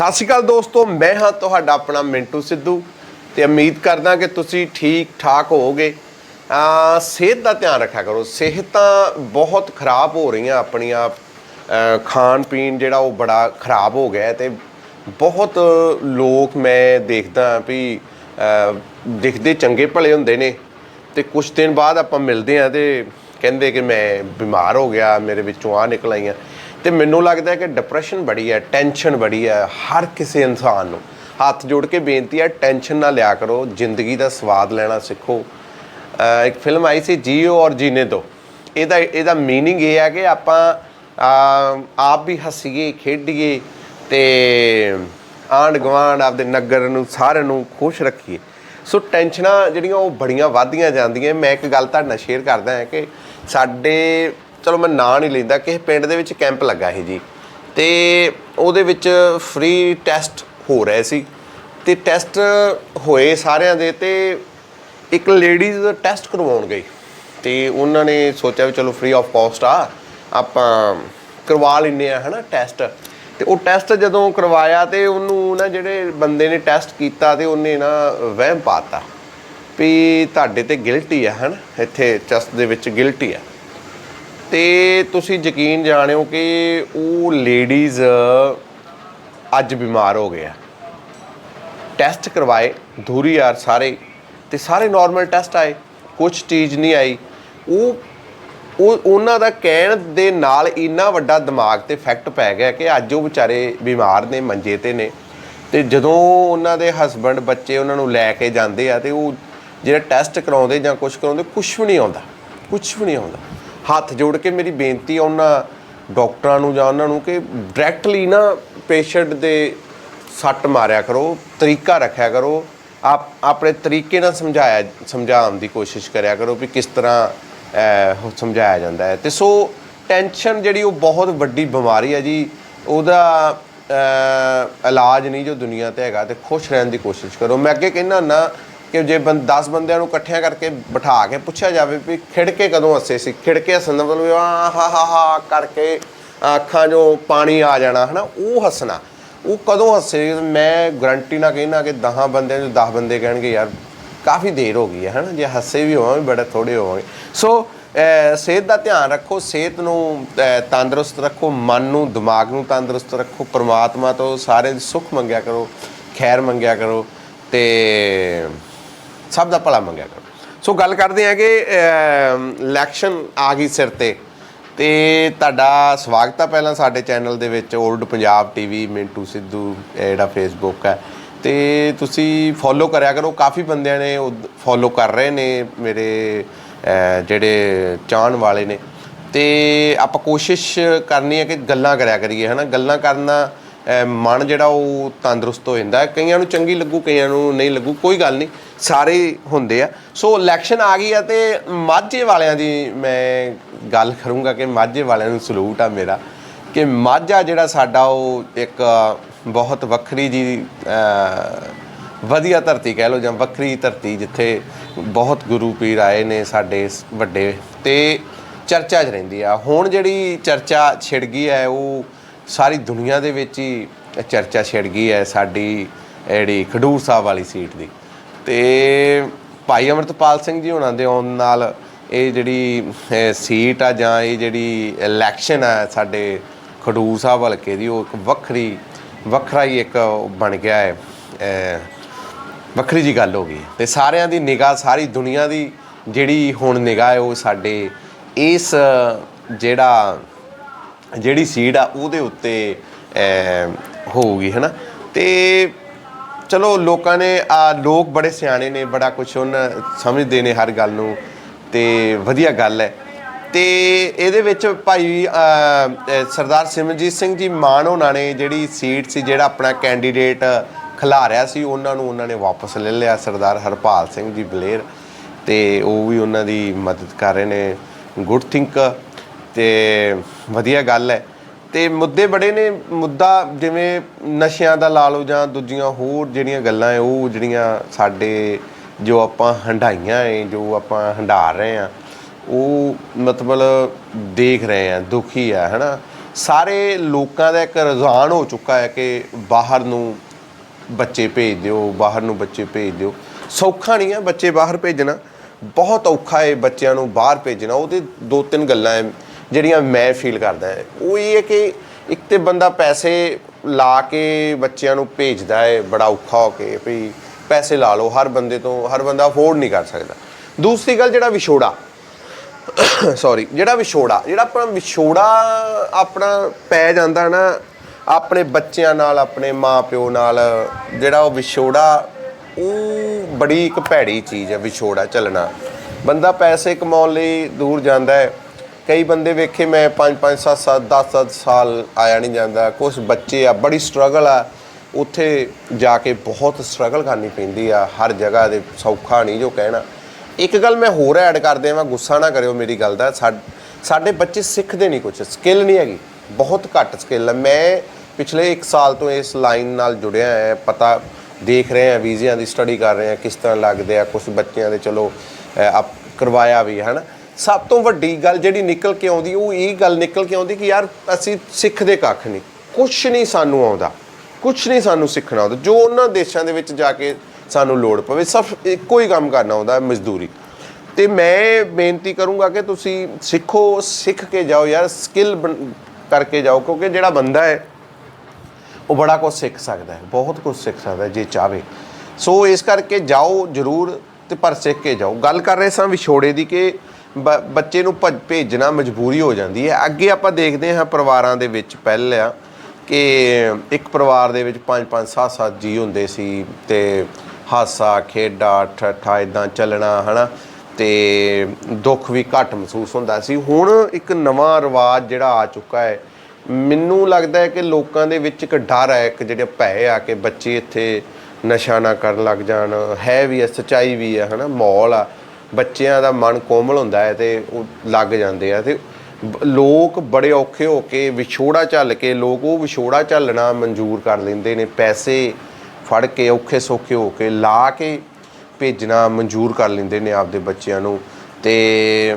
ਸਤਿ ਸ਼੍ਰੀ ਅਕਾਲ ਦੋਸਤੋ, ਮੈਂ ਹਾਂ ਤੁਹਾਡਾ ਆਪਣਾ ਮਿੰਟੂ ਸਿੱਧੂ ਤੇ ਉਮੀਦ ਕਰਦਾ ਕਿ ਤੁਸੀਂ ਠੀਕ ਠਾਕ ਹੋਵੋਗੇ। ਆ ਸਿਹਤ ਦਾ ਧਿਆਨ ਰੱਖਿਆ ਕਰੋ। ਸਿਹਤਾਂ ਬਹੁਤ ਖਰਾਬ ਹੋ ਰਹੀਆਂ ਆਪਣੀਆਂ ਖਾਣ ਪੀਣ ਜਿਹੜਾ ਉਹ ਬੜਾ ਖਰਾਬ ਹੋ ਗਿਆ ਹੈ ਤੇ ਬਹੁਤ ਲੋਕ ਮੈਂ ਦੇਖਦਾ ਵੀ ਦਿਖਦੇ ਚੰਗੇ ਭਲੇ ਹੁੰਦੇ ਨੇ ਤੇ ਕੁਝ ਦਿਨ ਬਾਅਦ ਆਪਾਂ ਮਿਲਦੇ ਆ ਤੇ ਕਹਿੰਦੇ ਕਿ ਮੈਂ ਬਿਮਾਰ ਹੋ ਗਿਆ, ਮੇਰੇ ਵਿੱਚੋਂ ਆ ਨਿਕਲ ਆਈਆਂ। ਤੇ ਮੈਨੂੰ ਲੱਗਦਾ ਹੈ ਕਿ ਡਿਪਰੈਸ਼ਨ ਬੜੀ ਹੈ ਟੈਨਸ਼ਨ ਬੜੀ ਹੈ ਹਰ ਕਿਸੇ ਇਨਸਾਨ ਨੂੰ ਹੱਥ ਜੋੜ ਕੇ ਬੇਨਤੀ ਹੈ ਟੈਨਸ਼ਨ ਨਾ ਲਿਆ ਕਰੋ ਜ਼ਿੰਦਗੀ ਦਾ ਸਵਾਦ ਲੈਣਾ ਸਿੱਖੋ ਅਹ ਇੱਕ ਫਿਲਮ ਆਈ ਸੀ ਜੀਓ ਔਰ ਜੀਨੇ ਦੋ ਇਹਦਾ ਇਹਦਾ मीनिंग ਇਹ ਹੈ ਕਿ ਆਪਾਂ ਅਹ ਆਪ ਵੀ ਹੱਸੀਏ ਖੇਡੀਏ ਤੇ ਆਂਢ ਗੁਆਂਢ ਆਪਦੇ ਨਗਰ ਨੂੰ ਸਾਰਿਆਂ ਨੂੰ ਖੁਸ਼ ਰੱਖੀਏ ਸੋ ਟੈਨਸ਼ਨਾਂ ਜਿਹੜੀਆਂ ਉਹ ਬੜੀਆਂ ਵੱਧਦੀਆਂ ਜਾਂਦੀਆਂ ਮੈਂ ਇੱਕ ਗੱਲ ਤੁਹਾਡੇ ਨਾਲ ਸ਼ੇਅਰ ਕਰਦਾ ਹਾਂ ਕਿ ਸਾਡੇ ਚਲੋ ਮੈਂ ਨਾਂ ਨਹੀਂ ਲੈਂਦਾ, ਕਿਸੇ ਪਿੰਡ ਦੇ ਵਿੱਚ ਕੈਂਪ ਲੱਗਾ ਸੀ ਜੀ। ਤੇ ਉਹਦੇ ਵਿੱਚ ਫ੍ਰੀ ਟੈਸਟ ਹੋ ਰਹੇ ਸੀ। ਤੇ ਟੈਸਟ ਹੋਏ ਸਾਰਿਆਂ ਦੇ ਤੇ ਇੱਕ ਲੇਡੀਜ਼ ਦਾ ਟੈਸਟ ਕਰਵਾਉਣ ਗਈ ਤੇ ਉਹਨਾਂ ਨੇ ਸੋਚਿਆ ਵੀ ਚਲੋ ਫ੍ਰੀ ਆਫ ਕਾਸਟ ਆ, ਆਪਾਂ ਕਰਵਾ ਲੈਨੇ ਆ ਹਨਾ ਟੈਸਟ ਤੇ ਉਹ ਟੈਸਟ ਜਦੋਂ ਕਰਵਾਇਆ ਤੇ ਉਹਨੂੰ ਨਾ ਜਿਹੜੇ ਬੰਦੇ ਨੇ ਟੈਸਟ ਕੀਤਾ ਤੇ ਉਹਨੇ ਨਾ ਵਹਿਮ ਪਾਤਾ ਵੀ ਤੁਹਾਡੇ ਤੇ ਗਿਲਟੀ ਆ, ਹਨ, ਇੱਥੇ ਚੈਸਟ ਦੇ ਵਿੱਚ ਗਿਲਟੀ ਆ। ਤੇ ਤੁਸੀਂ ਯਕੀਨ ਜਾਣਿਓ ਕਿ ਉਹ ਲੇਡੀਜ਼ ਅੱਜ ਬਿਮਾਰ ਹੋ ਗਿਆ ਟੈਸਟ ਕਰਵਾਏ ਧੂਰੀ ਯਾਰ ਸਾਰੇ, ਤੇ ਸਾਰੇ ਨਾਰਮਲ ਟੈਸਟ ਆਏ ਕੁਝ ਚੀਜ਼ ਨਹੀਂ ਆਈ। ਉਹ ਉਹ, ਉਹਨਾਂ ਦਾ ਕਹਿਣ ਦੇ ਨਾਲ ਇੰਨਾ ਵੱਡਾ ਦਿਮਾਗ ਤੇ ਇਫੈਕਟ ਪੈ ਗਿਆ ਕਿ ਅੱਜ ਉਹ ਵਿਚਾਰੇ ਬਿਮਾਰ ਨੇ, ਮੰਜੇ ਤੇ ਨੇ। ਤੇ ਜਦੋਂ ਉਹਨਾਂ ਦੇ ਹਸਬੰਡ ਬੱਚੇ ਉਹਨਾਂ ਨੂੰ ਲੈ ਕੇ ਜਾਂਦੇ ਆ, ਤੇ ਉਹ ਜਿਹੜਾ ਟੈਸਟ ਕਰਾਉਂਦੇ ਜਾਂ ਕੁਝ ਕਰਾਉਂਦੇ ਕੁਝ ਵੀ ਨਹੀਂ ਆਉਂਦਾ ਕੁਝ ਵੀ ਨਹੀਂ ਆਉਂਦਾ। ਹੱਥ ਜੋੜ ਕੇ ਮੇਰੀ ਬੇਨਤੀ ਆ ਉਹਨਾਂ ਡਾਕਟਰਾਂ ਨੂੰ ਜਾਂ ਉਹਨਾਂ ਨੂੰ ਕਿ ਡਾਇਰੈਕਟਲੀ ਨਾ ਪੇਸ਼ੈਂਟ ਦੇ ਸੱਟ ਮਾਰਿਆ ਕਰੋ, ਤਰੀਕਾ ਰੱਖਿਆ ਕਰੋ। ਆਪ, ਆਪਣੇ ਤਰੀਕੇ ਨਾਲ ਸਮਝਾਇਆ, ਸਮਝਾਉਣ ਦੀ ਕੋਸ਼ਿਸ਼ ਕਰਿਆ ਕਰੋ ਵੀ ਕਿਸ ਤਰ੍ਹਾਂ ਸਮਝਾਇਆ ਜਾਂਦਾ ਹੈ। ਤੇ ਸੋ ਟੈਨਸ਼ਨ ਜਿਹੜੀ ਉਹ ਬਹੁਤ ਵੱਡੀ ਬਿਮਾਰੀ ਹੈ ਜੀ। ਉਹਦਾ ਇਲਾਜ ਨਹੀਂ ਜੋ ਦੁਨੀਆ ਤੇ ਹੈਗਾ ਤੇ ਖੁਸ਼ ਰਹਿਣ ਦੀ ਕੋਸ਼ਿਸ਼ ਕਰੋ। ਮੈਂ ਅੱਗੇ ਕਹਿੰਦਾ ਨਾ ਕਿ ਜੇ 10 ਬੰਦਿਆਂ ਨੂੰ ਇਕੱਠਿਆਂ ਕਰਕੇ ਬਿਠਾ ਕੇ ਪੁੱਛਿਆ ਜਾਵੇ ਵੀ ਖਿੜਕੇ ਕਦੋਂ ਹੱਸੇ ਸੀ, ਖਿੜਕੇ ਹੱਸਣ ਦਾ ਮਤਲਬ ਆ, ਹਾ ਹਾ ਹਾ ਕਰਕੇ ਅੱਖਾਂ 'ਚੋਂ ਪਾਣੀ ਆ ਜਾਣਾ, ਹਨਾ, ਉਹ ਹੱਸਣਾ, ਉਹ ਕਦੋਂ ਹੱਸੇ? ਮੈਂ ਗਰੰਟੀ ਨਾਲ ਕਹਿਣਾ ਕਿ 10 ਬੰਦਿਆਂ ਚੋਂ 10 ਬੰਦੇ ਕਹਿਣਗੇ, ਯਾਰ, ਕਾਫੀ ਦੇਰ ਹੋ ਗਈ ਹੈ, ਹਨਾ, ਜੇ ਹੱਸੇ ਵੀ ਹੋਵਾਂਗੇ, ਬੜਾ ਥੋੜੇ ਹੋਵਾਂਗੇ। ਸੋ ਸਿਹਤ ਦਾ ਧਿਆਨ ਰੱਖੋ, ਸਿਹਤ ਨੂੰ ਤੰਦਰੁਸਤ ਰੱਖੋ, ਮਨ ਨੂੰ, ਦਿਮਾਗ ਨੂੰ ਤੰਦਰੁਸਤ ਰੱਖੋ, ਪ੍ਰਮਾਤਮਾ ਤੋਂ ਸਾਰਿਆਂ ਦੀ ਸੁੱਖ ਮੰਗਿਆ ਕਰੋ, ਖੈਰ ਮੰਗਿਆ ਕਰੋ, ਤੇ ਸਭ ਦਾ ਭਲਾ ਮੰਗਿਆ ਕਰੋ। ਸੋ ਗੱਲ ਕਰਦੇ ਹਾਂ ਕਿ ਇਲੈਕਸ਼ਨ ਆ ਗਈ ਸਿਰ ਤੇ। ਤੇ ਤੁਹਾਡਾ ਸਵਾਗਤ ਹੈ ਪਹਿਲਾਂ ਸਾਡੇ ਚੈਨਲ ਦੇ ਵਿੱਚ 올ਡ ਪੰਜਾਬ ਟੀਵੀ ਮਿੰਟੂ ਸਿੱਧੂ ਜਿਹੜਾ ਫੇਸਬੁੱਕ ਹੈ। ਤੇ ਤੁਸੀਂ ਫੋਲੋ ਕਰਿਆ ਕਰੋ, ਕਾਫੀ ਬੰਦਿਆਂ ਨੇ ਫੋਲੋ ਕਰ ਰਹੇ ਨੇ, ਮੇਰੇ ਜਿਹੜੇ ਚਾਹਣ ਵਾਲੇ ਨੇ। ਤੇ ਆਪਾਂ ਕੋਸ਼ਿਸ਼ ਕਰਨੀ ਹੈ ਕਿ ਗੱਲਾਂ ਕਰਿਆ ਕਰੀਏ, ਹਨਾ? ਗੱਲਾਂ ਕਰਨਾ ਮਨ ਜਿਹੜਾ ਉਹ ਤੰਦਰੁਸਤ ਹੋ ਜਾਂਦਾ ਹੈ। ਕਈਆਂ ਨੂੰ ਚੰਗੀ ਲੱਗੂ, ਕਈਆਂ ਨੂੰ ਨਹੀਂ ਲੱਗੂ, ਕੋਈ ਗੱਲ ਨਹੀਂ, ਸਾਰੇ ਹੁੰਦੇ ਆ ਸੋ ਇਲੈਕਸ਼ਨ ਆ ਗਈ ਆ ਤੇ ਮਾਝੇ ਵਾਲਿਆਂ ਦੀ ਮੈਂ ਗੱਲ ਕਰੂੰਗਾ ਕਿ ਮਾਝੇ ਵਾਲਿਆਂ ਨੂੰ ਸਲੂਟ ਆ ਮੇਰਾ ਕਿ ਮਾਝਾ ਜਿਹੜਾ ਸਾਡਾ ਉਹ ਇੱਕ ਬਹੁਤ ਵੱਖਰੀ ਜੀ ਵਧੀਆ ਧਰਤੀ ਕਹਿ ਲਓ ਜਾਂ ਵੱਖਰੀ ਧਰਤੀ ਜਿੱਥੇ ਬਹੁਤ ਗੁਰੂ ਪੀਰ ਆਏ ਨੇ ਸਾਡੇ ਵੱਡੇ ਤੇ ਚਰਚਾ 'ਚ ਰਹਿੰਦੀ ਆ ਹੁਣ ਜਿਹੜੀ ਚਰਚਾ ਛਿੜ ਗਈ ਹੈ, ਉਹ ਸਾਰੀ ਦੁਨੀਆ ਦੇ ਵਿੱਚ ਹੀ ਚਰਚਾ ਛਿੜ ਗਈ ਹੈ ਸਾਡੀ ਜਿਹੜੀ ਖਡੂਰ ਸਾਹਿਬ ਵਾਲੀ ਸੀਟ ਦੀ। ਤੇ ਭਾਈ ਅਮਰਤਪਾਲ ਸਿੰਘ ਜੀ ਹੁਣਾਂ ਦੇ ਆਉਣ ਨਾਲ ਇਹ ਜਿਹੜੀ ਸੀਟ ਆ ਜਾਂ ਇਹ ਜਿਹੜੀ ਇਲੈਕਸ਼ਨ ਆ ਸਾਡੇ ਖਡੂਰ ਸਾਹਿਬ ਹਲਕੇ ਦੀ, ਉਹ ਇੱਕ ਵੱਖਰੀ, ਵੱਖਰਾ ਹੀ ਇੱਕ ਬਣ ਗਿਆ ਹੈ ਵੱਖਰੀ ਜੀ ਗੱਲ ਹੋ ਗਈ ਤੇ ਸਾਰਿਆਂ ਦੀ ਨਿਗਾਹ, ਸਾਰੀ ਦੁਨੀਆ ਦੀ ਜਿਹੜੀ ਹੁਣ ਨਿਗਾਹ ਹੈ ਉਹ ਸਾਡੇ ਇਸ ਜਿਹੜਾ ਜਿਹੜੀ ਸੀਡ ਆ ਉਹਦੇ ਉੱਤੇ ਅਮ, ਹੋਊਗੀ ਹੈਨਾ? ਤੇ ਚਲੋ ਲੋਕਾਂ ਨੇ ਆ ਲੋਕ ਬੜੇ ਸਿਆਣੇ ਨੇ ਬੜਾ ਕੁਝ ਉਹਨਾਂ ਸਮਝਦੇ ਨੇ ਹਰ ਗੱਲ ਨੂੰ ਤੇ ਵਧੀਆ ਗੱਲ ਹੈ। ਤੇ ਇਹਦੇ ਵਿੱਚ ਭਾਈ ਸਰਦਾਰ ਸਿਮਰਜੀਤ ਸਿੰਘ ਜੀ ਮਾਨ ਉਹਨਾਂ ਨੇ ਜਿਹੜੀ ਸੀਟ ਸੀ ਜਿਹੜਾ ਆਪਣਾ ਕੈਂਡੀਡੇਟ ਖਿਲਾਰਿਆ ਸੀ ਉਹਨਾਂ ਨੂੰ ਉਹਨਾਂ ਨੇ ਵਾਪਸ ਲੈ ਲਿਆ ਸਰਦਾਰ ਹਰਪਾਲ ਸਿੰਘ ਜੀ ਬਲੇਰ ਤੇ ਉਹ ਵੀ ਉਹਨਾਂ ਦੀ ਮਦਦ ਕਰ ਰਹੇ ਨੇ ਗੁੱਡ ਥਿੰਕ। ਤੇ ਵਧੀਆ ਗੱਲ ਹੈ। ਤੇ ਮੁੱਦੇ ਬੜੇ ਨੇ, ਮੁੱਦਾ ਜਿਵੇਂ ਨਸ਼ਿਆਂ ਦਾ ਲਾ ਲਓ ਜਾਂ ਦੂਜੀਆਂ ਹੋਰ ਜਿਹੜੀਆਂ ਗੱਲਾਂ ਹੈ, ਉਹ ਜਿਹੜੀਆਂ ਸਾਡੇ ਜੋ ਆਪਾਂ ਹੰਡਾਈਆਂ ਹੈ, ਜੋ ਆਪਾਂ ਹੰਡਾਰ ਰਹੇ ਆ ਉਹ ਮਤਲਬ ਦੇਖ ਰਹੇ ਆ ਦੁਖੀ ਆ, ਹਨਾ। ਸਾਰੇ ਲੋਕਾਂ ਦਾ ਇੱਕ ਰੁਝਾਨ ਹੋ ਚੁੱਕਾ ਹੈ ਕਿ ਬਾਹਰ ਨੂੰ ਬੱਚੇ ਭੇਜ ਦਿਓ, ਬਾਹਰ ਨੂੰ ਬੱਚੇ ਭੇਜ ਦਿਓ। ਸੌਖਾ ਨਹੀਂ ਹੈ ਬੱਚੇ ਬਾਹਰ ਭੇਜਣਾ। ਬਹੁਤ ਔਖਾ ਹੈ ਬੱਚਿਆਂ ਨੂੰ ਬਾਹਰ ਭੇਜਣਾ। ਉਹਦੇ ਦੋ ਤਿੰਨ ਗੱਲਾਂ ਹੈ। ਜਿਹੜੀਆਂ ਮੈਂ ਫੀਲ ਕਰਦਾ ਉਹ ਇਹ ਹੈ ਕਿ ਇੱਕ ਤੇ ਬੰਦਾ ਪੈਸੇ ਲਾ ਕੇ ਬੱਚਿਆਂ ਨੂੰ ਭੇਜਦਾ ਹੈ, ਬੜਾ ਔਖਾ ਹੋ ਕੇ ਵੀ ਪੈਸੇ ਲਾ ਲਓ, ਹਰ ਬੰਦੇ ਤੋਂ, ਹਰ ਬੰਦਾ ਅਫੋਰਡ ਨਹੀਂ ਕਰ ਸਕਦਾ। ਦੂਸਰੀ ਗੱਲ ਜਿਹੜਾ ਵਿਛੋੜਾ ਸੌਰੀ ਜਿਹੜਾ ਵਿਛੋੜਾ, ਜਿਹੜਾ ਆਪਣਾ ਵਿਛੋੜਾ ਆਪਣਾ ਪੈ ਜਾਂਦਾ ਨਾ, ਆਪਣੇ ਬੱਚਿਆਂ ਨਾਲ, ਆਪਣੇ ਮਾਪਿਓ ਨਾਲ, ਜਿਹੜਾ ਉਹ ਵਿਛੋੜਾ, ਉਹ ਬੜੀ ਇੱਕ ਭੈੜੀ ਚੀਜ਼ ਹੈ ਵਿਛੋੜਾ, ਚੱਲਣਾ। ਬੰਦਾ ਪੈਸੇ ਕਮਾਉਣ ਲਈ ਦੂਰ ਜਾਂਦਾ ਹੈ। ਕਈ ਬੰਦੇ ਵੇਖੇ, ਮੈਂ 5 5 7 7 10 10 ਸਾਲ ਆਇਆ ਨਹੀਂ ਜਾਂਦਾ। ਕੁਝ ਬੱਚੇ ਆ, ਬੜੀ ਸਟਰਗਲ ਆ। ਉੱਥੇ ਜਾ ਕੇ ਬਹੁਤ ਸਟਰਗਲ ਕਰਨੀ ਪੈਂਦੀ ਆ। ਹਰ ਜਗ੍ਹਾ ਦੇ ਸੌਖਾ ਨਹੀਂ ਜੋ ਕਹਿਣਾ। ਇੱਕ ਗੱਲ ਮੈਂ ਹੋਰ ਐਡ ਕਰ ਦੇਵਾਂ, ਗੁੱਸਾ ਨਾ ਕਰਿਓ ਮੇਰੀ ਗੱਲ ਦਾ। ਸਾ- ਸਾਡੇ ਬੱਚੇ ਸਿੱਖਦੇ ਨਹੀਂ ਕੁਝ ਸਕਿੱਲ ਨਹੀਂ ਹੈਗੀ। ਬਹੁਤ ਘੱਟ ਸਕਿੱਲ ਹੈ ਮੈਂ ਪਿਛਲੇ 1 ਸਾਲ ਤੋਂ ਇਸ ਲਾਈਨ ਨਾਲ ਜੁੜਿਆ ਹੈ ਪਤਾ, ਦੇਖ ਰਹੇ ਆ, ਵੀਜ਼ਿਆਂ ਦੀ ਸਟੱਡੀ ਕਰ ਰਹੇ ਆ, ਕਿਸ ਤਰ੍ਹਾਂ ਲੱਗਦੇ ਆ। ਕੁਝ ਬੱਚਿਆਂ ਦੇ ਚਲੋ ਆਪ ਕਰਵਾਇਆ ਵੀ ਹੈ ਨਾ ਸਭ ਤੋਂ ਵੱਡੀ ਗੱਲ ਜਿਹੜੀ ਨਿਕਲ ਕੇ ਆਉਂਦੀ ਉਹ ਇਹ ਗੱਲ ਨਿਕਲ ਕੇ ਆਉਂਦੀ ਕਿ ਯਾਰ ਅਸੀਂ ਸਿੱਖਦੇ ਕੱਖ ਨਹੀਂ। ਕੁਝ ਨਹੀਂ ਸਾਨੂੰ ਆਉਂਦਾ। ਕੁਝ ਨਹੀਂ ਸਾਨੂੰ ਸਿੱਖਣਾ ਆਉਂਦਾ। ਜੋ ਉਹਨਾਂ ਦੇਸ਼ਾਂ ਦੇ ਵਿੱਚ ਜਾ ਕੇ ਸਾਨੂੰ ਲੋੜ ਪਵੇ ਸਭ ਇੱਕੋ ਹੀ ਕੰਮ ਕਰਨਾ ਆਉਂਦਾ ਹੈ, ਮਜ਼ਦੂਰੀ। ਤੇ ਮੈਂ ਬੇਨਤੀ ਕਰੂੰਗਾ ਕਿ ਤੁਸੀਂ ਸਿੱਖੋ ਸਿੱਖ ਕੇ ਜਾਓ ਯਾਰ ਸਕਿੱਲ ਕਰਕੇ ਜਾਓ ਕਿਉਂਕਿ ਜਿਹੜਾ ਬੰਦਾ ਹੈ ਉਹ ਬੜਾ ਕੁਝ ਸਿੱਖ ਸਕਦਾ ਹੈ ਬਹੁਤ ਕੁਝ ਸਿੱਖ ਸਕਦਾ ਹੈ ਜੇ ਚਾਹਵੇ। ਸੋ ਇਸ ਕਰਕੇ ਜਾਓ ਜਰੂਰ ਤੇ ਪਰ ਸਿੱਖ ਕੇ ਜਾਓ। ਗੱਲ ਕਰ ਰਹੇ ਸਾਂ ਵਿਛੋੜੇ ਦੀ ਕਿ ਬੱਚੇ ਨੂੰ ਭੱਜ- ਭੇਜਣਾ ਮਜਬੂਰੀ ਹੋ ਜਾਂਦੀ ਹੈ। ਅੱਗੇ ਆਪਾਂ ਦੇਖਦੇ ਹਾਂ ਪਰਿਵਾਰਾਂ ਦੇ ਵਿੱਚ ਪਹਿਲਾਂ ਕਿ ਇੱਕ ਪਰਿਵਾਰ ਦੇ ਵਿੱਚ 5 5 7 7 ਜੀ ਹੁੰਦੇ ਸੀ ਤੇ ਹਾਸਾ, ਖੇਡਾ, ਠੱਠਾ ਇਦਾਂ ਚੱਲਣਾ, ਹਨਾ? ਤੇ ਦੁੱਖ ਵੀ ਘੱਟ ਮਹਿਸੂਸ ਹੁੰਦਾ ਸੀ। ਹੁਣ ਇੱਕ ਨਵਾਂ ਰਿਵਾਜ ਜਿਹੜਾ ਆ ਚੁੱਕਾ ਹੈ। ਮੈਨੂੰ ਲੱਗਦਾ ਹੈ ਕਿ ਲੋਕਾਂ ਦੇ ਵਿੱਚ ਇੱਕ ਡਰ ਹੈ, ਇੱਕ ਜਿਹੜੇ ਭੈ ਆ ਕਿ ਬੱਚੇ ਇੱਥੇ ਨਸ਼ਾ ਨਾ ਕਰਨ ਲੱਗ ਜਾਣ। ਹੈ ਵੀ ਹੈ, ਸਚਾਈ ਵੀ ਹੈ, ਹਨਾ? ਮਾਹੌਲ ਆ। ਬੱਚਿਆਂ ਦਾ ਮਨ ਕੋਮਲ ਹੁੰਦਾ ਹੈ ਤੇ ਉਹ ਲੱਗ ਜਾਂਦੇ ਆ ਤੇ ਲੋਕ ਬੜੇ ਔਖੇ ਹੋ ਕੇ ਵਿਛੋੜਾ ਝੱਲ ਕੇ ਲੋਕ ਉਹ ਵਿਛੋੜਾ ਝੱਲਣਾ ਮਨਜ਼ੂਰ ਕਰ ਲੈਂਦੇ ਨੇ, ਪੈਸੇ ਫੜ ਕੇ, ਔਖੇ ਸੌਖੇ ਹੋ ਕੇ ਲਾ ਕੇ ਭੇਜਣਾ ਮਨਜ਼ੂਰ ਕਰ ਲੈਂਦੇ ਨੇ ਆਪਦੇ ਬੱਚਿਆਂ ਨੂੰ ਤੇ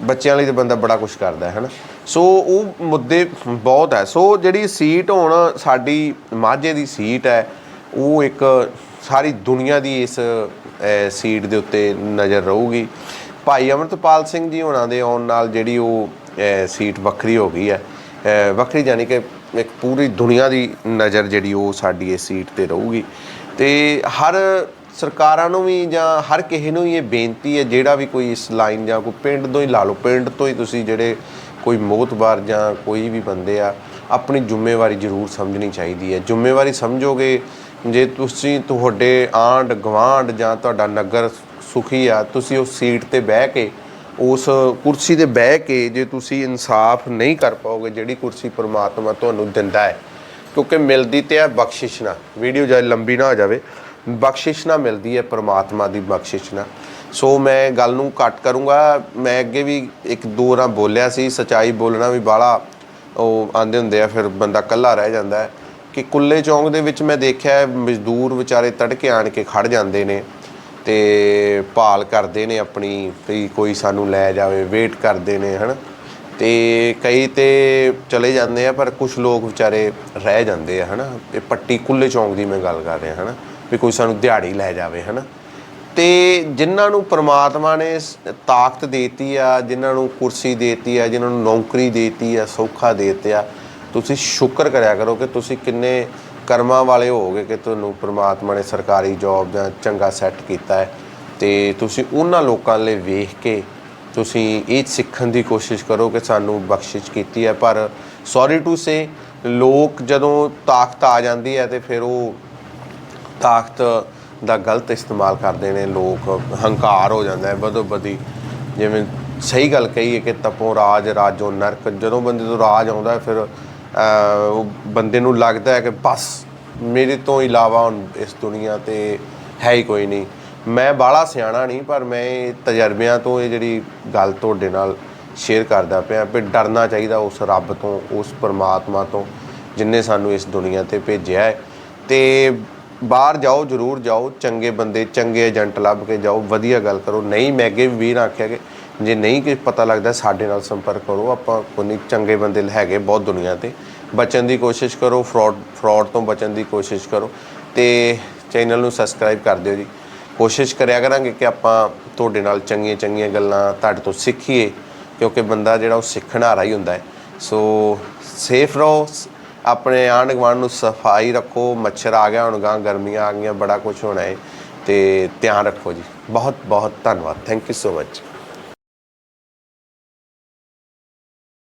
ਬੱਚਿਆਂ ਲਈ ਤੇ ਬੰਦਾ ਬੜਾ ਕੁਝ ਕਰਦਾ ਹੈ, ਹਨਾ? ਸੋ ਉਹ ਮੁੱਦੇ ਬਹੁਤ ਹੈ। ਸੋ ਜਿਹੜੀ ਸੀਟ ਹੁਣ ਸਾਡੀ ਮਾਝੇ ਦੀ ਸੀਟ ਹੈ, ਉਹ ਇੱਕ ਸਾਰੀ ਦੁਨੀਆ ਦੀ ਇਸ ਸੀਟ ਦੇ ਉੱਤੇ ਨਜ਼ਰ ਰਹੂਗੀ। ਭਾਈ ਅਮਰਤਪਾਲ ਸਿੰਘ ਜੀ ਹੋਣਾ ਦੇ ਆਉਣ ਨਾਲ ਜਿਹੜੀ ਉਹ ਸੀਟ ਵੱਖਰੀ ਹੋ ਗਈ ਹੈ। ਵੱਖਰੀ ਜਾਨੀ ਕਿ ਇੱਕ ਪੂਰੀ ਦੁਨੀਆ ਦੀ ਨਜ਼ਰ ਜਿਹੜੀ ਉਹ ਸਾਡੀ ਇਸ ਸੀਟ ਤੇ ਰਹੂਗੀ। ਤੇ ਹਰ ਸਰਕਾਰਾਂ ਨੂੰ ਵੀ ਜਾਂ ਹਰ ਕਿਸੇ ਨੂੰ ਹੀ ਇਹ ਬੇਨਤੀ ਹੈ, ਜਿਹੜਾ ਵੀ ਕੋਈ ਇਸ ਲਾਈਨ ਜਾਂ ਕੋਈ ਪਿੰਡ ਤੋਂ ਹੀ ਲਾ ਲਓ, ਪਿੰਡ ਤੋਂ ਹੀ ਤੁਸੀਂ ਜਿਹੜੇ ਕੋਈ ਮੋਤਬਾਰ ਜਾਂ ਕੋਈ ਵੀ ਬੰਦੇ ਆ, ਆਪਣੀ ਜ਼ਿੰਮੇਵਾਰੀ ਜ਼ਰੂਰ ਸਮਝਣੀ ਚਾਹੀਦੀ ਹੈ। ਜ਼ਿੰਮੇਵਾਰੀ ਸਮਝੋਗੇ ਜੇ ਤੁਸੀਂ ਤੁਹਾਡੇ ਆਂਡ ਗਵਾਂਡ ਜਾਂ ਤੁਹਾਡਾ ਨਗਰ ਸੁਖੀ ਆ, ਤੁਸੀਂ ਉਸ ਸੀਟ ਤੇ ਬਹਿ ਕੇ, ਉਸ ਕੁਰਸੀ ਤੇ ਬਹਿ ਕੇ ਜੇ ਤੁਸੀਂ ਇਨਸਾਫ ਨਹੀਂ ਕਰ ਪਾਓਗੇ, ਜਿਹੜੀ ਕੁਰਸੀ ਪ੍ਰਮਾਤਮਾ ਤੁਹਾਨੂੰ ਦਿੰਦਾ ਹੈ, ਕਿਉਂਕਿ ਮਿਲਦੀ ਤੇ ਹੈ ਬਖਸ਼ਿਸ਼ ਨਾ ਵੀਡੀਓ ਜ਼ਿਆਦਾ ਲੰਬੀ ਨਾ ਹੋ ਜਾਵੇ, ਬਖਸ਼ਿਸ਼ ਨਾ ਮਿਲਦੀ ਹੈ ਪਰਮਾਤਮਾ ਦੀ ਬਖਸ਼ਿਸ਼ ਨਾ ਸੋ ਮੈਂ ਗੱਲ ਨੂੰ ਕੱਟ ਕਰੂੰਗਾ। ਮੈਂ ਅੱਗੇ ਵੀ ਇੱਕ ਦੋ ਰਾਂ ਬੋਲਿਆ ਸੀ, ਸਚਾਈ ਬੋਲਣਾ ਵੀ ਬਾਲਾ ਉਹ ਆਂਦੇ ਹੁੰਦੇ ਆ, ਫਿਰ ਬੰਦਾ ਕੱਲਾ ਰਹਿ ਜਾਂਦਾ ਹੈ। ਕਿ ਕੁੱਲੇ ਚੌਂਕ ਦੇ ਵਿੱਚ ਮੈਂ ਦੇਖਿਆ ਮਜ਼ਦੂਰ ਵਿਚਾਰੇ ਤੜਕੇ ਆਣ ਕੇ ਖੜ ਜਾਂਦੇ ਨੇ ਤੇ ਭਾਲ ਕਰਦੇ ਨੇ ਆਪਣੀ ਵੀ ਕੋਈ ਸਾਨੂੰ ਲੈ ਜਾਵੇ ਵੇਟ ਕਰਦੇ ਨੇ, ਹਨ? ਤੇ ਕਈ ਤੇ ਚਲੇ ਜਾਂਦੇ ਆ, ਪਰ ਕੁਝ ਲੋਕ ਵਿਚਾਰੇ ਰਹਿ ਜਾਂਦੇ ਆ, ਹਨਾ? ਇਹ ਪੱਟੀ ਕੁੱਲੇ ਚੌਂਕ ਦੀ ਮੈਂ ਗੱਲ ਕਰ ਰਿਹਾ, ਹਨਾ? ਵੀ ਕੋਈ ਸਾਨੂੰ ਦਿਹਾੜੀ ਲੈ ਜਾਵੇ, ਹਨਾ? ਤੇ ਜਿਨ੍ਹਾਂ ਨੂੰ ਪ੍ਰਮਾਤਮਾ ਨੇ ਤਾਕਤ ਦੇਤੀ ਆ, ਜਿਨ੍ਹਾਂ ਨੂੰ ਕੁਰਸੀ ਦੇਤੀ ਆ, ਜਿਨ੍ਹਾਂ ਨੂੰ ਨੌਕਰੀ ਦੇਤੀ ਆ, ਸੌਖਾ ਦੇਤਿਆ ਤੁਸੀਂ ਸ਼ੁਕਰ ਕਰਿਆ ਕਰੋ ਕਿ ਤੁਸੀਂ ਕਿੰਨੇ ਕਰਮਾਂ ਵਾਲੇ ਹੋਵੋਗੇ ਕਿ ਤੁਹਾਨੂੰ ਪ੍ਰਮਾਤਮਾ ਨੇ ਸਰਕਾਰੀ ਜੌਬ ਜਾਂ ਚੰਗਾ ਸੈੱਟ ਕੀਤਾ ਹੈ। ਤੇ ਤੁਸੀਂ ਉਹਨਾਂ ਲੋਕਾਂ ਲਈ ਵੇਖ ਕੇ ਤੁਸੀਂ ਇਹ ਸਿੱਖਣ ਦੀ ਕੋਸ਼ਿਸ਼ ਕਰੋ ਕਿ ਸਾਨੂੰ ਬਖਸ਼ਿਸ਼ ਕੀਤੀ ਹੈ। ਪਰ ਸੌਰੀ ਟੂ ਸੇ ਲੋਕ ਜਦੋਂ ਤਾਕਤ ਆ ਜਾਂਦੀ ਹੈ ਤੇ ਫਿਰ ਉਹ ਤਾਕਤ ਦਾ ਗਲਤ ਇਸਤੇਮਾਲ ਕਰਦੇ ਨੇ। ਲੋਕ ਹੰਕਾਰ ਹੋ ਜਾਂਦਾ ਹੈ। ਬਦੋ ਬਦੀ ਜਿਵੇਂ ਸਹੀ ਗੱਲ ਕਹੀਏ ਕਿ ਤਪੋ ਰਾਜ ਰਾਜੋ ਨਰਕ। ਜਦੋਂ ਬੰਦੇ ਤੋਂ ਰਾਜ ਆਉਂਦਾ ਫਿਰ ਉਹ ਬੰਦੇ ਨੂੰ ਲੱਗਦਾ ਹੈ ਕਿ ਬਸ ਮੇਰੇ ਤੋਂ ਇਲਾਵਾ ਹੁਣ ਇਸ ਦੁਨੀਆ ਤੇ ਹੈ ਹੀ ਕੋਈ ਨਹੀਂ। ਮੈਂ ਬਾਲਾ ਸਿਆਣਾ ਨਹੀਂ, ਪਰ ਮੈਂ ਇਹ ਤਜਰਬਿਆਂ ਤੋਂ ਇਹ ਜਿਹੜੀ ਗੱਲ ਤੁਹਾਡੇ ਨਾਲ ਸ਼ੇਅਰ ਕਰਦਾ ਪਿਆ ਵੀ ਡਰਨਾ ਚਾਹੀਦਾ ਉਸ ਰੱਬ ਤੋਂ, ਉਸ ਪਰਮਾਤਮਾ ਤੋਂ ਜਿਨੇ ਸਾਨੂੰ ਇਸ ਦੁਨੀਆ ਤੇ ਭੇਜਿਆ ਹੈ। ਤੇ ਬਾਹਰ ਜਾਓ, ਜਰੂਰ ਜਾਓ, ਚੰਗੇ ਬੰਦੇ, ਚੰਗੇ ਏਜੰਟ ਲੱਭ ਕੇ ਜਾਓ, ਵਧੀਆ ਗੱਲ ਕਰੋ। ਨਹੀਂ, ਮੈਂ ਅੱਗੇ ਵੀ ਵੀਰ ਆਖਿਆ ਕਿ ਜੇ ਨਹੀਂ ਕਿ ਪਤਾ ਲੱਗਦਾ ਸਾਡੇ ਨਾਲ ਸੰਪਰਕ ਕਰੋ, ਆਪਾਂ ਕੋਈ ਚੰਗੇ ਬੰਦੇ ਹੈਗੇ ਬਹੁਤ ਦੁਨੀਆ ਤੇ। ਬਚਣ ਦੀ ਕੋਸ਼ਿਸ਼ ਕਰੋ ਫਰਾਡ ਫਰਾਡ ਤੋਂ ਬਚਣ ਦੀ ਕੋਸ਼ਿਸ਼ ਕਰੋ ਤੇ ਚੈਨਲ ਨੂੰ ਸਬਸਕ੍ਰਾਈਬ ਕਰ ਦਿਓ ਜੀ। ਕੋਸ਼ਿਸ਼ ਕਰਿਆ ਕਰਾਂਗੇ ਕਿ ਆਪਾਂ ਤੁਹਾਡੇ ਨਾਲ ਚੰਗੀਆਂ ਚੰਗੀਆਂ ਗੱਲਾਂ ਤੁਹਾਡੇ ਤੋਂ ਸਿੱਖੀਏ, ਕਿਉਂਕਿ ਬੰਦਾ ਜਿਹੜਾ ਉਹ ਸਿੱਖਣ ਹਾਰਾ ਹੀ ਹੁੰਦਾ ਹੈ। ਸੋ ਸੇਫ ਰਹੋ ਸ- ਆਪਣੇ ਆਂਢ ਗੁਆਂਢ ਨੂੰ ਸਫ਼ਾਈ ਰੱਖੋ, ਮੱਛਰ ਆ ਗਿਆ ਹੁਣ ਗਾਂ ਗਰਮੀਆਂ ਆ ਗਈਆਂ, ਬੜਾ ਕੁਝ ਹੋਣਾ ਹੈ ਤੇ ਧਿਆਨ ਰੱਖੋ ਜੀ। ਬਹੁਤ ਬਹੁਤ ਧੰਨਵਾਦ। Thank you so much